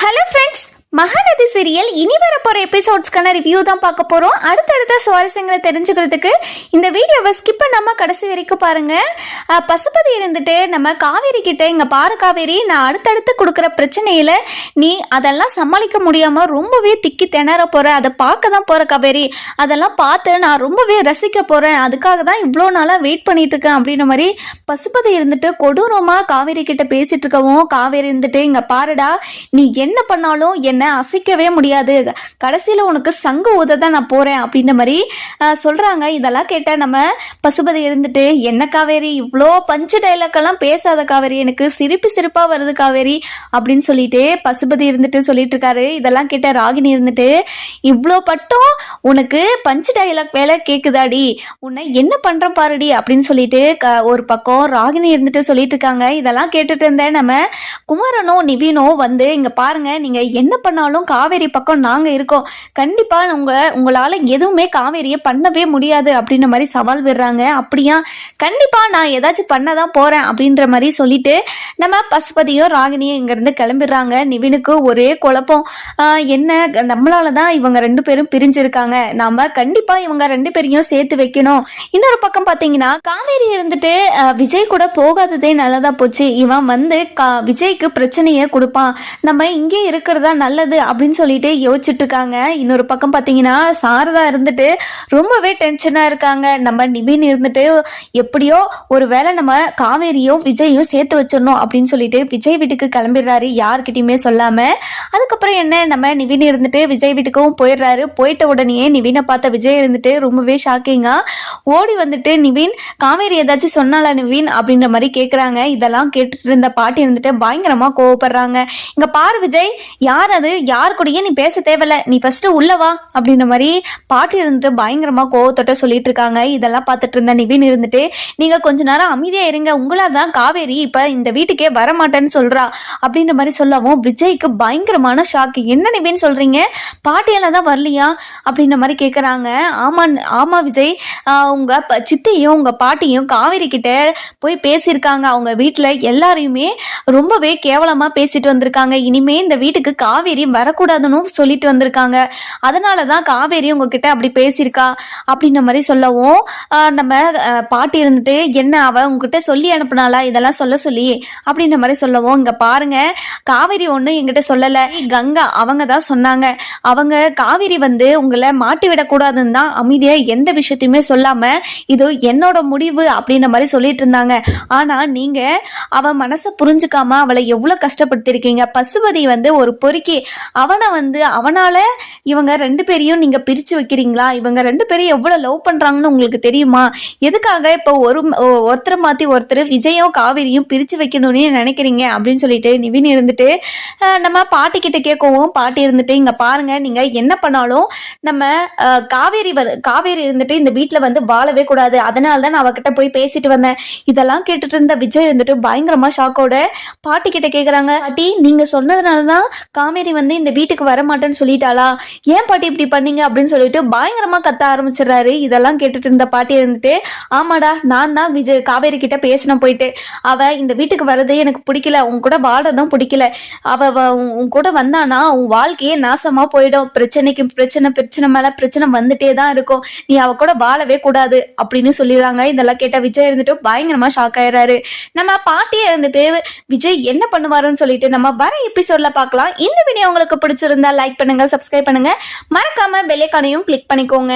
Hello friends Mahanadi serial. இனி வர எபிசோட்ஸ்க்கான review தான் பார்க்க போகிறோம் அடுத்தடுத்த சுவாரஸ்யங்களை தெரிஞ்சுக்கிறதுக்கு இந்த வீடியோவை ஸ்கிப் பண்ணாம கடைசி வரைக்கும் பாருங்க. பசுபதி இருந்துட்டு நம்ம காவேரி கிட்ட இங்க பாரு காவேரி நான் அடுத்தடுத்து கொடுக்குற பிரச்சனையில நீ அதெல்லாம் சமாளிக்க முடியாம ரொம்பவே திக்கி திணற போற. அதை பார்க்க தான் போற காவேரி. அதெல்லாம் பார்த்து நான் ரொம்பவே ரசிக்க போறேன். அதுக்காக தான் இவ்வளோ நாளாக வெயிட் பண்ணிட்டு இருக்கேன் அப்படின்ற மாதிரி பசுபதி இருந்துட்டு கொடூரமாக காவேரி கிட்ட பேசிட்டு இருக்கவும் காவேரி இருந்துட்டு இங்க பாருடா நீ என்ன பண்ணாலும் என்ன அசைக்கவே முடியாது. கடைசியில் உனக்கு சங்கு ஊத தான் நான் போகிறேன் அப்படின்ற மாதிரி சொல்கிறாங்க இதெல்லாம் கேட்டால் நம்ம பசுபதி இருந்துட்டு என்ன காவேரி? இவ்வளோ பஞ்சு டைலாக்கெல்லாம் பேசாத காவேரி. எனக்கு சிரிப்பு சிரிப்பாக வருது காவேரி. அப்படின்னு சொல்லிட்டு பசுபதி இருந்துட்டு சொல்லிட்டு இருக்காரு. இதெல்லாம் கேட்ட ராகினி இருந்துட்டு இவ்வளோ பட்டும் உனக்கு பஞ்சு டைலாக் வேலை கேட்குதாடி உன்னை என்ன பண்ணுற பாருடி? அப்படின்னு சொல்லிட்டு க- ஒரு பக்கம் ராகினி இருந்துட்டு சொல்லிட்டு இருக்காங்க. இதெல்லாம் கேட்டுட்டு இருந்தேன் நம்ம குமரனும் நிவினோ வந்து இங்கே பாருங்க. நீங்கள் என்ன பண்ணாலும் காவேரி பக்கம் நாங்க இருக்கோம். கண்டிப்பா உங்களை உங்களால எதுவுமே காவேரியை பண்ணவே முடியாது அப்படின்ற மாதிரி சவால் விடுறாங்க. அப்படியா? கண்டிப்பா நான் ஏதாச்சும் பண்ணதான் போறேன் அப்படின்ற மாதிரி சொல்லிட்டு நம்ம பசுபதியும் ராகினியும் இங்கிருந்து கிளம்பிடுறாங்க. நிவினுக்கு ஒரே குழப்பம். என்ன நம்மளால தான் இவங்க ரெண்டு பேரும் பிரிஞ்சிருக்காங்க. நாம கண்டிப்பா இவங்க ரெண்டு பேரையும் சேர்த்து வைக்கணும். இன்னொரு பக்கம் பார்த்தீங்கன்னா காவேரி இருந்துட்டு விஜய் கூட போகாததே நல்லதா போச்சு. இவன் வந்து கா விஜய்க்கு பிரச்சனையை கொடுப்பான். நம்ம இங்கே இருக்கிறதா நல்லது அப்படின்னு சொல்லி சொல்லிட்டு யோசிச்சுட்டு இருக்காங்க இன்னொரு பக்கம் பார்த்தீங்கன்னா சாரதா இருந்துட்டு ரொம்பவே டென்ஷனாக இருக்காங்க. நம்ம நிவின் இருந்துட்டு எப்படியோ ஒரு வேளை நம்ம காவேரியும் விஜயும் சேர்த்து வச்சிடணும் அப்படின்னு சொல்லிட்டு விஜய் வீட்டுக்கு கிளம்பிடுறாரு. யாருக்கிட்டையுமே சொல்லாம. அதுக்கப்புறம் என்ன? நம்ம நிவின் இருந்துட்டு விஜய் வீட்டுக்கும் போயிடுறாரு. போயிட்ட உடனே நிவினை பார்த்த விஜய் இருந்துட்டு ரொம்பவே ஷாக்கிங்கா ஓடி வந்துட்டு நிவின் காவேரி ஏதாச்சும் சொன்னாலா நிவின் அப்படின்ற மாதிரி கேட்குறாங்க இதெல்லாம் கேட்டுட்டு இருந்த பாட்டி இருந்துட்டு பயங்கரமா கோவப்படுறாங்க. இங்க பாரு விஜய் யார் அது? யார் கூடயே நீ பேச தேவையில்ல. நீ ஃபர்ஸ்ட் உள்ள வா அப்படின்ற மாதிரி பாட்டி இருந்துட்டு பயங்கரமா கோவத்தோட சொல்லிட்டு இருக்காங்க. இதெல்லாம் பார்த்துட்டு இருந்த நிவின் இருந்துட்டு. நீங்க கொஞ்ச நேரம் அமைதியா இருங்க. உங்களாதான் தான் காவேரி இப்ப இந்த வீட்டுக்கே வரமாட்டேன்னு சொல்றா அப்படின்ற மாதிரி சொல்லவும் விஜய்க்கு பயங்கரமான ஷாக் என்ன நிவின் சொல்றீங்க? பாட்டியெல்லாம் தான் வரலையா? அப்படின்ற மாதிரி கேட்குறாங்க ஆமா ஆமா விஜய். உங்கள் உங்க உங்கள் உங்க பாட்டியும் காவேரி கிட்ட போய் பேசியிருக்காங்க. அவங்க வீட்டில் எல்லாரையுமே ரொம்பவே கேவலமா பேசிட்டு வந்திருக்காங்க. இனிமே இந்த வீட்டுக்கு காவேரி வரக்கூடாது வரக்கூடாதுன்னு சொல்லிட்டு வந்திருக்காங்க. அதனால தான் காவேரி உங்ககிட்ட அப்படி பேசியிருக்கா அப்படின்ற மாதிரி சொல்லவும் நம்ம பாட்டி இருந்துட்டு என்ன அவ உங்ககிட்ட சொல்லி அனுப்பினாளா? இதெல்லாம் சொல்ல சொல்லி அப்படின்ற மாதிரி சொல்லவும் இங்க பாருங்க காவேரி ஒன்றும் என்கிட்ட சொல்லலை. கங்கா அவங்க தான் சொன்னாங்க. அவங்க காவேரி வந்து உங்களை மாட்டி விடக்கூடாதுன்னு தான் அமைதியா எந்த விஷயத்தையுமே சொல்லாம இது என்னோட முடிவு அப்படின்ற மாதிரி சொல்லிட்டு இருந்தாங்க. ஆனா நீங்க அவ மனசை புரிஞ்சுக்காம அவளை எவ்வளவு கஷ்டப்படுத்திருக்கீங்க பசுபதி வந்து ஒரு பொறுக்கி அவனை வந்து அவனால் இவங்க ரெண்டு பேரையும் நீங்கள் பிரித்து வைக்கிறீங்களா? இவங்க ரெண்டு பேரும் எவ்வளோ லவ் பண்ணுறாங்கன்னு உங்களுக்கு தெரியுமா? எதுக்காக இப்போ ஒரு ஒருத்தரை மாற்றி ஒருத்தர் விஜயும் காவேரியும் பிரித்து வைக்கணும்னு நினைக்கிறீங்க? அப்படின்னு சொல்லிட்டு நிவின் இருந்துட்டு நம்ம பாட்டி கிட்ட கேட்கவும் பாட்டி இருந்துட்டு இங்கே பாருங்கள் நீங்கள் என்ன பண்ணாலும் நம்ம காவேரி வ- காவேரி இருந்துட்டு இந்த வீட்டில் வந்து வாழவே கூடாது. அதனால தான் நான் அவகிட்ட போய் பேசிட்டு வந்தேன். இதெல்லாம் கேட்டுட்டு இருந்த விஜய் இருந்துட்டு பயங்கரமாக ஷாக்கோட பாட்டி கிட்ட கேட்குறாங்க பாட்டி நீங்கள் சொன்னதுனால தான் காவேரி வந்து இந்த வீட்டுக்கு வர மாட்டேன்னு சொல்லிட்டாளா? ஏன் பாட்டி இப்படி பண்ணீங்க அப்படின்னு சொல்லிட்டு பயங்கரமா கத்த ஆரம்பிச்சிடுறாரு. இதெல்லாம் கேட்டுட்டு இருந்த பாட்டி இருந்துட்டு ஆமாடா நான் தான் விஜய் காவேரி கிட்ட பேசினேன் போயிட்டு அவ இந்த வீட்டுக்கு வரதே எனக்கு பிடிக்கல உன் கூட வாழறதும் பிடிக்கல. அவ உன் கூட வந்தானா உன் வாழ்க்கையே நாசமா போயிடும். பிரச்சனைக்கு பிரச்சனை பிரச்சனை மேல பிரச்சனை வந்துட்டே தான் இருக்கும். நீ அவ கூட வாழவே கூடாது அப்படின்னு சொல்லிடுறாங்க. இதெல்லாம் கேட்ட விஜய் இருந்துட்டு பயங்கரமா ஷாக் ஆயிடுறாரு. நம்ம பாட்டியை இருந்துட்டு விஜய் என்ன பண்ணுவாருன்னு சொல்லிட்டு நம்ம வர எபிசோட்ல பார்க்கலாம். இந்த வீடியோ உங்களுக்கு பிடிச்சிருந்தா லைக் பண்ணுங்க சப்ஸ்கிரைப் பண்ணுங்க. மறக்காம பெல்லைக்கானையும் கிளிக் பண்ணிக்கோங்க.